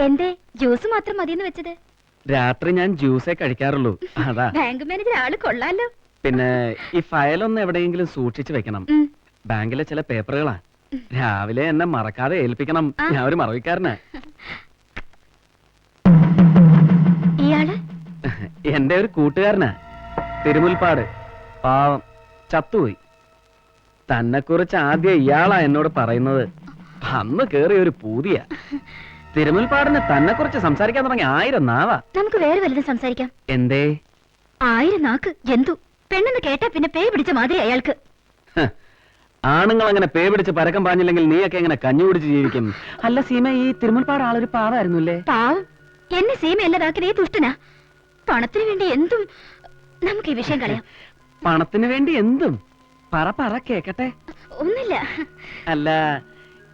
എന്തേ? ജ്യൂസ് മാത്രം മതിയെന്ന് വെച്ചത്? രാത്രി ഞാൻ ജ്യൂസേ കഴിക്കാറുള്ളൂ. അതാ. ബാങ്ക് മാനേജർ ആൾ കൊള്ളാലോ. പിന്നെ ഈ ഫയലൊന്ന് എവിടെയെങ്കിലും സൂക്ഷിച്ചു വെക്കണം. ബാങ്കിലെ ചില പേപ്പറുകളാ. രാവിലെ എന്നെ മറക്കാതെ ഏൽപ്പിക്കണം. ഞാൻ ഒരു മറവിക്കാരനാ. ഇയാൾ? എന്റെ ഒരു കൂട്ടുകാരനാ. തിരുമുൽപ്പാട്. പാവം. ചത്തുപോയി. തന്നെ കുറിച്ച് ആദ്യം ഇയാളാ എന്നോട് പറയുന്നത്. അന്ന് കേറിയ ഒരു പൂതിയ. തിരുമുൽപ്പാടിന് തന്നെ കുറിച്ച് സംസാരിക്കാൻ തുടങ്ങി. ആയിരം നാവാ. നമുക്ക് വേറെ വല്ലതും സംസാരിക്കാം. എന്തേ? ആയിരം നാക്ക് എന്തു? പെണ്ണെന്ന് കേട്ടാ പിന്നെ പേ പിടിച്ച മാതിരി അയാൾക്ക്. ആണുങ്ങൾ അങ്ങനെ പേ പിടിച്ച് പരക്കം പാഞ്ഞില്ലെങ്കിൽ നീയൊക്കെ എങ്ങനെ കഞ്ഞു കുടിച്ച് ജീവിക്കും? അല്ല സീമ ഈ തിരുമുൽപ്പാട് ആളൊരു പാവായിരുന്നുല്ലേ? പാവം. എന്നെ സീമ അല്ലതാക്കിയത് ഈ തുഷ്ടനാ പണത്തിന് വേണ്ടി എന്തും നമുക്ക് ഈ വിഷയം കളയാം. പണത്തിന് വേണ്ടി എന്തും? പറ പറ കേക്കട്ടെ. ഒന്നില്ല അല്ല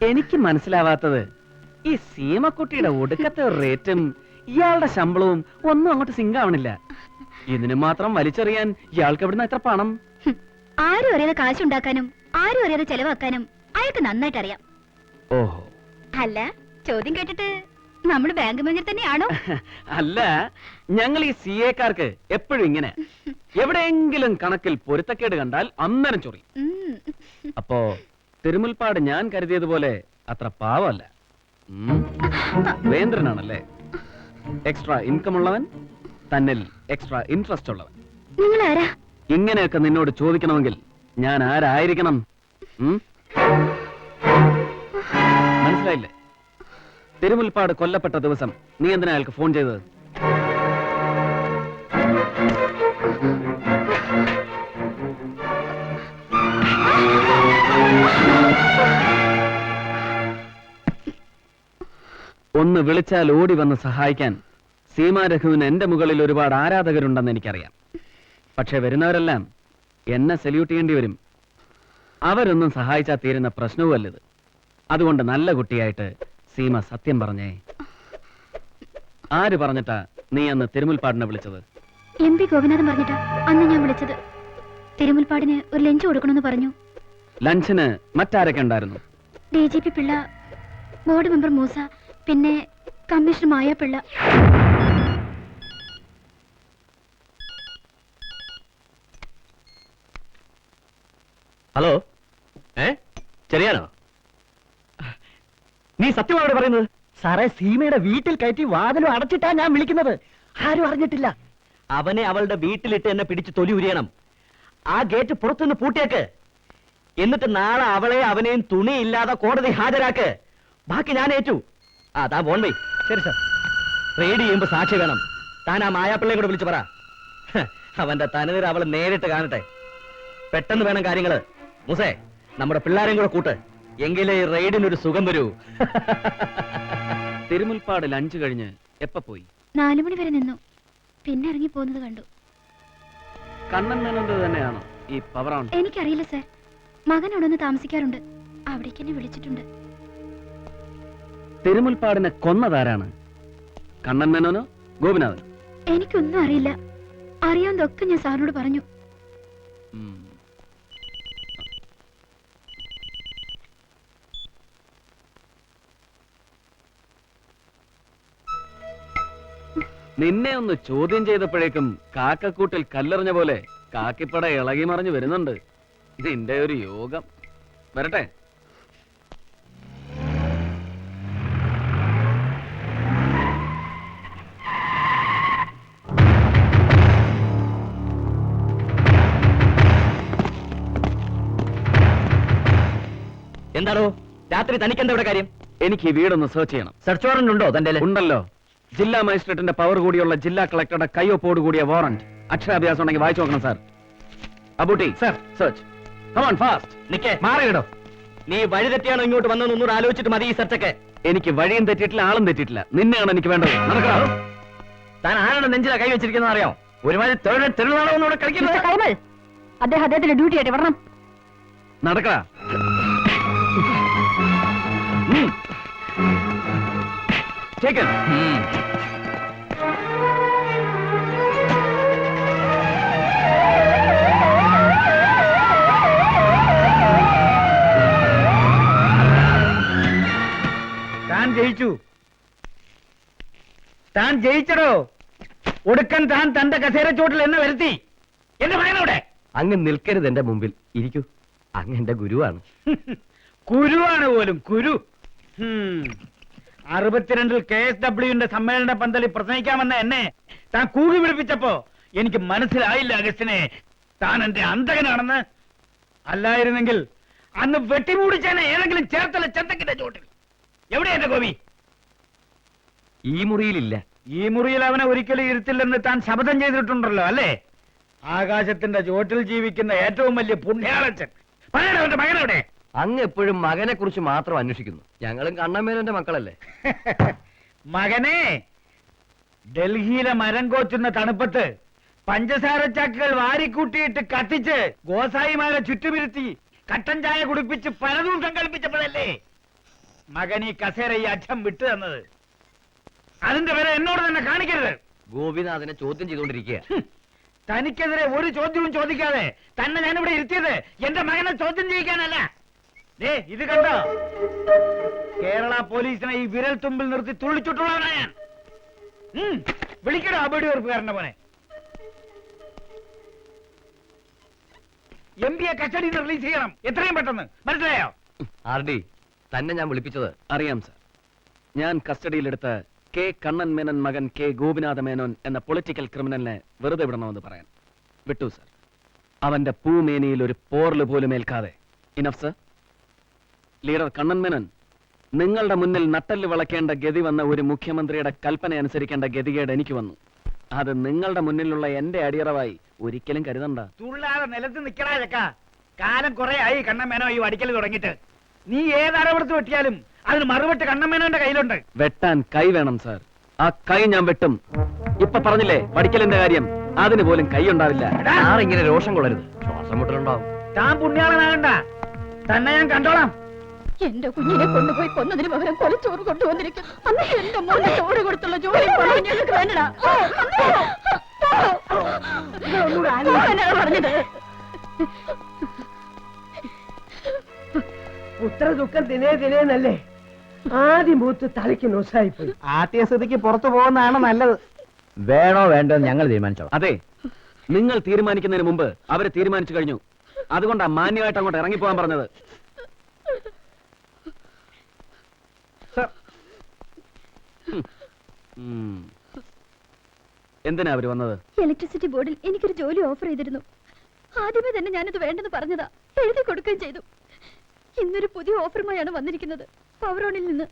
എനിക്ക് മനസ്സിലാവാത്തത് ഈ സീമക്കുട്ടിയുടെ ഒടുക്കത്തെ റേറ്റും ഇയാളുടെ ശമ്പളവും ഒന്നും അങ്ങോട്ട് സിങ്ക് ആവണില്ല. ഇതിന് മാത്രം വലിച്ചെറിയാൻ ഇയാൾക്ക് എവിടുന്ന് എത്ര പണം. ആരും അറിയാതെ കാശുണ്ടാക്കാനും ആരും അറിയാതെ ചെലവാക്കാനും അയാൾക്ക് നന്നായിട്ട് അറിയാം ഓഹോ. അല്ല ചോദ്യം കേട്ടിട്ട് നമ്മൾ ബാങ്ക് മാനേജർ തന്നെയാണോ? അല്ല ഞങ്ങൾ ഈ സി എക്കാർക്ക് എപ്പോഴും ഇങ്ങനെ. എവിടെയെങ്കിലും കണക്കിൽ പൊരുത്തക്കേട് കണ്ടാൽ അന്നേരം ചൊറി. അപ്പോ തിരുമുൽപ്പാട് ഞാൻ കരുതിയതുപോലെ അത്ര പാവമല്ല. വേന്ദ്രനാണല്ലേ? എക്സ്ട്രാ ഇൻകം ഉള്ളവൻ തന്നിൽ എക്സ്ട്രാ ഇൻട്രസ്റ്റ് ഉള്ളവൻ. നിങ്ങൾ ആരാ ഇങ്ങനെയൊക്കെ നിന്നോട് ചോദിക്കണമെങ്കിൽ ഞാൻ ആരായിരിക്കണം? മനസ്സിലായില്ലേ? തിരുമുൽപ്പാട് കൊല്ലപ്പെട്ട ദിവസം നീ എന്തിനാ അയാൾക്ക് ഫോൺ ചെയ്തത്? ഒന്ന് വിളിച്ചാൽ ഓടി വന്ന് സഹായിക്കാൻ സീമാരഘുവിന് എന്റെ മുകളിൽ ഒരുപാട് ആരാധകരുണ്ടെന്ന് എനിക്കറിയാം. പക്ഷെ വരുന്നവരെല്ലാം എന്നെ സല്യൂട്ട് ചെയ്യേണ്ടി വരും. അവരൊന്നും സഹായിച്ചാൽ തീരുന്ന പ്രശ്നവുമല്ലത് അതുകൊണ്ട് നല്ല കുട്ടിയായിട്ട് സീമ സത്യം പറഞ്ഞേ. ആര് പറഞ്ഞിട്ടാ നീ അന്ന് തിരുമുൽപ്പാടിനെ വിളിച്ചത്? എം പി ഗോപിനാഥൻ പറഞ്ഞിട്ടാ അന്ന് ഞാൻ വിളിച്ചത്. തിരുമുൽപ്പാടിന് ഒരു ലഞ്ച് കൊടുക്കണമെന്ന് പറഞ്ഞു. ലഞ്ചിന് മറ്റാരൊക്കെ ഉണ്ടായിരുന്നു? D G P Pillai board member Moosa പിന്നെ കമ്മീഷണർ മായാപ്പിള്ള. ഹലോ? ഏ? ചെറിയാനോ? നീ സത്യമാണോ പറയുന്നത്? സാറേ സീമയുടെ വീട്ടിൽ കയറ്റി വാതിലും അടച്ചിട്ടാ ഞാൻ വിളിക്കുന്നത്. ആരും അറിഞ്ഞിട്ടില്ല. അവനെ അവളുടെ വീട്ടിലിട്ട് എന്നെ പിടിച്ച് തൊലി ഉരിയണം. ആ ഗേറ്റ് പുറത്തുനിന്ന് പൂട്ടിയേക്ക്. എന്നിട്ട് നാളെ അവളെ അവനെയും തുണിയില്ലാതെ കോടതി ഹാജരാക്ക്. ബാക്കി ഞാൻ ഏറ്റു. ആ താൻ പോണ്ടേ ശരി സാർ. റെയ്ഡ് ചെയ്യുമ്പോ സാക്ഷി വേണം. താൻ ആ മായാപ്പിള്ളയെ കൂടെ വിളിച്ചു പറ. അവന്റെ തനതിൽ അവൾ നേരിട്ട് കാണട്ടെ. പെട്ടെന്ന് വേണം കാര്യങ്ങൾ. മുസേ നമ്മുടെ പിള്ളേരെയും കൂടെ കൂട്ട്. എങ്കിലേ റെയ്ഡിന് റെയ്ഡിനൊരു സുഖം വരൂ. തിരുമുൽപ്പാട് ലഞ്ച് കഴിഞ്ഞ് എപ്പ പോയി? നാലു മണി വരെ നിന്നു. പിന്നെ ഇറങ്ങി പോകുന്നത് കണ്ടു. കണ്ണൻ മേനോന്റെ തന്നെയാണോ ഈ പവർ ഓൺ? എനിക്കറിയില്ല സാർ. മകൻ അവിടെ ഒന്ന് താമസിക്കാറുണ്ട്. അവിടേക്ക് എന്നെ വിളിച്ചിട്ടുണ്ട്. തിരുമുൽപ്പാടിനെ കൊന്നതാരാണ്? കണ്ണൻ മേനോനോ ഗോപിനാഥൻ? എനിക്കൊന്നും അറിയില്ല. അറിയാവുന്നതൊക്കെ ഞാൻ സാറിനോട് പറഞ്ഞു. നിന്നെ ഒന്ന് ചോദ്യം ചെയ്തപ്പോഴേക്കും കാക്കക്കൂട്ടിൽ കല്ലെറിഞ്ഞ പോലെ കാക്കിപ്പട ഇളകി മറിഞ്ഞു വരുന്നുണ്ട്. നിന്റെ ഒരു യോഗം. വരട്ടെ? എന്താണോ രാത്രി തനിക്കെന്താ ഇവിടെ കാര്യം? എനിക്ക് ഈ വീടൊന്ന് സെർച്ച് ചെയ്യണം. സെർച്ച് വാറന്റ് ഉണ്ടോ തന്റെ ഉണ്ടല്ലോ. ജില്ലാ മജിസ്ട്രേറ്റിന്റെ പവർ കൂടിയുള്ള ജില്ലാ കളക്ടറുടെ കയ്യൊപ്പോട് കൂടിയ വാറന്റ് അക്ഷരാഭ്യാസം ഉണ്ടെങ്കിൽ വായിച്ചു നോക്കണം sir Abootty sir search come on fast നിക്കേ. മാറിയിടോ. നീ വഴി തെറ്റിയാണോ ഇങ്ങോട്ട് വന്നതെന്ന് ഒന്നുകൂടെ ആലോചിച്ചിട്ട് മതി ഈ സെർച്ചൊക്കെ എനിക്ക് വഴിയും തെറ്റിയിട്ടില്ല ആളും തെറ്റിയിട്ടില്ല. നിന്നെയാണ് എനിക്ക് വേണ്ടത്. നടക്കാം താൻ ആരാണ് നെഞ്ചിലാ കൈ വെച്ചിരിക്കുന്നത് അറിയാം? ഒരുമാതിരി തെരുവുനാളൊന്നും കളിക്കുന്നത് കൈമൽ അദ്ദേഹം അദ്ദേഹത്തിന്റെ ഡ്യൂട്ടി ആയിട്ട് വരണം. നടക്കടാ. Taken. താൻ ജയിച്ചു. താൻ ജയിച്ചടോ. ഒടുക്കൻ താൻ തന്റെ കസേര ചോട്ടിൽ എന്നെ വരുത്തി. എന്റെ മകനോടെ അങ്ങ് നിൽക്കരുത് എന്റെ മുമ്പിൽ. ഇരിക്കൂ. അങ്ങ് എന്റെ ഗുരുവാണ്. കുരുവാണ് പോലും കുരു. അറുപത്തിരണ്ടിൽ കെ എസ് ഡബ്ല്യുവിന്റെ സമ്മേളന പന്തലിൽ പ്രസംഗിക്കാമെന്ന എന്നെ താൻ കൂകി വിളിപ്പിച്ചപ്പോ എനിക്ക് മനസ്സിലായില്ല അഗസ്റ്റിനെ. താൻ എന്റെ അന്തകനാണെന്ന് അല്ലായിരുന്നെങ്കിൽ അന്ന് വെട്ടിമൂടിച്ചേനെ ഏതെങ്കിലും ചേർത്തല ചെത്തക്കിന്റെ ചോട്ടിൽ. എവിടെ എന്റെ ഗോപി? ഈ മുറിയിലില്ല. ഈ മുറിയിൽ അവനെ ഒരിക്കലും ഇരുത്തില്ലെന്ന് താൻ ശപഥം ചെയ്തിട്ടുണ്ടല്ലോ അല്ലേ? ആകാശത്തിന്റെ ചോട്ടിൽ ജീവിക്കുന്ന ഏറ്റവും വലിയ പുണ്യാളച്ചൻ. പറയണ അവന്റെ മകനെവിടെ. അങ്ങ് എപ്പോഴും മകനെ കുറിച്ച് മാത്രം അന്വേഷിക്കുന്നു. ഞങ്ങളും കണ്ണമ്മേനന്റെ മക്കളല്ലേ? മകനെ ഡൽഹിയിലെ മരം കോച്ചുന്ന തണുപ്പത്ത് പഞ്ചസാര ചാക്കുകൾ വാരിക്കൂട്ടിയിട്ട് കത്തിച്ച് ഗോസായിമാരെ ചുറ്റുമിരുത്തി കട്ടൻ ചായ കുടിപ്പിച്ച് പലതും സങ്കല്പിച്ചപ്പോഴല്ലേ മകൻ ഈ കസേര ഈ അച്ഛൻ വിട്ടു തന്നത്? അതിന്റെ പേരെ എന്നോട് തന്നെ കാണിക്കരുത്. ഗോപിനാഥനെ ചോദ്യം ചെയ്തുകൊണ്ടിരിക്കുക തനിക്കെതിരെ ഒരു ചോദ്യവും ചോദിക്കാതെ തന്നെ ഞാനിവിടെ ഇരുത്തിയത് എന്റെ മകനെ ചോദ്യം ചെയ്യിക്കാനല്ല. ഇത് കണ്ടോ? കേരള പോലീസിനെ ഈ വിരൽ തുമ്പിൽ നിർത്തി തുള്ളിച്ചുട്ടുള്ളവനാ ഞാൻ. വിളിക്കടോ അബടി ഉറപ്പുകാരന്റെ മോനെ. എം പിയെ കസ്റ്റഡിയിൽ നിന്ന് റിലീസ് ചെയ്യണം. എത്രയും പെട്ടെന്ന്. മനസ്സിലായോ? ആർ ഡി തന്നെ ഞാൻ വിളിപ്പിച്ചത് അറിയാം സർ. ഞാൻ കസ്റ്റഡിയിലെടുത്ത കെ കണ്ണൻ മേനൻ മകൻ കെ ഗോപിനാഥ മേനോൻ എന്ന പൊളിറ്റിക്കൽ ക്രിമിനലിനെ വെറുതെ വിടണമെന്ന് പറയാൻ. വിട്ടു സർ. അവന്റെ പൂമേനിയിൽ ഒരു പോർൽ പോലും ഏൽക്കാതെ. Enough sir. Leader Kannan Menon നിങ്ങളുടെ മുന്നിൽ നട്ടൽ വിളക്കേണ്ട ഗതി വന്ന ഒരു മുഖ്യമന്ത്രിയുടെ കൽപ്പന അനുസരിക്കേണ്ട ഗതികേട് എനിക്ക് വന്നു. അത് നിങ്ങളുടെ മുന്നിലുള്ള എന്റെ അടിയറവായി ഒരിക്കലും കരുതണ്ട. തുള്ളാതെ നിലത്ത് നിക്കടാ ചക്ക. കാലം കുറെ ആയി കണ്ണമേനോ ഈ വടിക്കൽ തുടങ്ങിയിട്ട്. നീ ഏതടപെടുത്ത് വെട്ടിയാലും അതിന് മറുപട്ട് കണ്ണമേനോന്റെ കയ്യിലുണ്ട്. വെട്ടാൻ കൈ വേണം സാർ. ആ കൈ ഞാൻ വെട്ടും. ഇപ്പൊ പറഞ്ഞില്ലേ വടിക്കലിന്റെ കാര്യം. അതിന് പോലും കൈ ഉണ്ടാവില്ല. ഇങ്ങനെ രോഷം കൊള്ളരുത്. ശ്വാസം മുട്ടലുണ്ടാവും. താൻ പുണ്യാളനാകണ്ട. തന്നെ ഞാൻ കണ്ടോളാം. എന്റെ കുഞ്ഞിനെ കൊണ്ടുപോയി കൊന്നതിന് പകരം കൊലച്ചോറ് കൊണ്ടുവന്നിരിക്കും അന്ന് എന്റെ മോനെ ചോറ് കൊടുത്തുള്ള ജോലി കൊള്ളാൻ ഞങ്ങൾക്ക് വേണ്ടടാ. പറഞ്ഞത്. പുത്ര ദുഃഖം ദിനേ ദിനേന്നല്ലേ ആദ്യം മൂത്ത് തലയ്ക്ക് നൊസായിപ്പോയി. ആദ്യസ്ഥിതിക്ക് പുറത്തു പോകുന്നതാണ് നല്ലത്. വേണോ വേണ്ടോ ഞങ്ങൾ തീരുമാനിച്ചോ അതെ നിങ്ങൾ തീരുമാനിക്കുന്നതിന് മുമ്പ് അവരെ തീരുമാനിച്ചു കഴിഞ്ഞു. അതുകൊണ്ടാ മാന്യമായിട്ട് അങ്ങോട്ട് ഇറങ്ങിപ്പോകാൻ പറഞ്ഞത്. എന്തിനാ അവർ വന്നത്? ഇലക്ട്രിസിറ്റി ബോർഡിൽ എനിക്കൊരു ജോലി ഓഫർ ചെയ്തിരുന്നു. ആദ്യമേ തന്നെ ഞാനത് വേണ്ടെന്ന് പറഞ്ഞതാ. എഴുതി കൊടുക്കുകയും ചെയ്തു. ഇന്നൊരു പുതിയ ഓഫറുമായാണ് വന്നിരിക്കുന്നത്. പവറോണിൽ നിന്ന്.